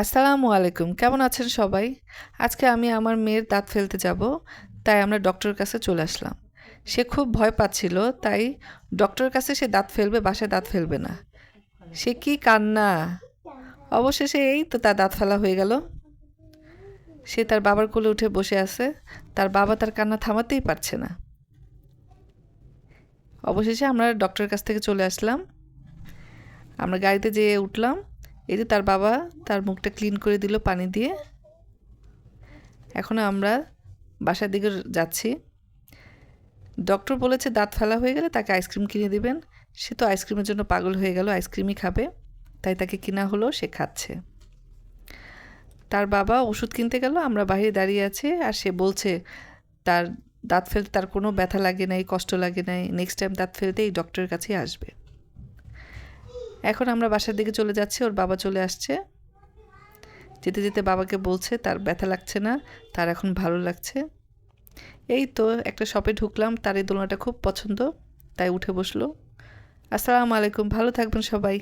আসসালামু আলাইকুম, কেমন আছেন সবাই? আজকে আমি আমার মেয়ের দাঁত ফেলতে যাব, তাই আমরা ডক্টরের কাছে চলে আসলাম। সে খুব ভয় পাচ্ছিল, তাই ডক্টরের কাছে সে দাঁত ফেলবে, বাসায় দাঁত ফেলবে না। সে কি কান্না? অবশেষে এই তো তার দাঁত ফেলা হয়ে গেল। সে তার বাবার কোলে উঠে বসে আছে, তার বাবা তার কান্না থামাতেই পারছে না। অবশেষে আমরা ডক্টরের কাছ থেকে চলে আসলাম। আমরা গাড়িতে যেয়ে উঠলাম এই যে তার বাবা তার মুখটা ক্লিন করে দিল পানি দিয়ে। এখন আমরা বাসার দিকে যাচ্ছি। ডক্টর বলেছে দাঁত ফেলা হয়ে গেলে তাকে আইসক্রিম কিনে দিবেন। সে তো আইসক্রিমের জন্য পাগল হয়ে গেল আইসক্রিমই খাবে। তাই তাকে কিনা হলো, সে খাচ্ছে। তার বাবা ওষুধ কিনতে গেল, আমরা বাইরে দাঁড়িয়ে আছি আর সে বলছে, তার দাঁত ফেলতে তার কোনো ব্যথা লাগে নাই, কষ্ট লাগে নাই নেক্সট টাইম দাঁত ফেলতে এই ডক্টরের কাছেই আসবে। এখন আমরা বাসার দিকে চলে যাচ্ছি, ওর বাবা চলে আসছে। যেতে যেতে বাবাকে বলছে, তার ব্যথা লাগছে না, তার এখন ভালো লাগছে। এই তো একটা শপে ঢুকলাম, তার এই দোলনাটা খুব পছন্দ, তাই উঠে বসল। আসসালামু আলাইকুম, ভালো থাকবেন সবাই।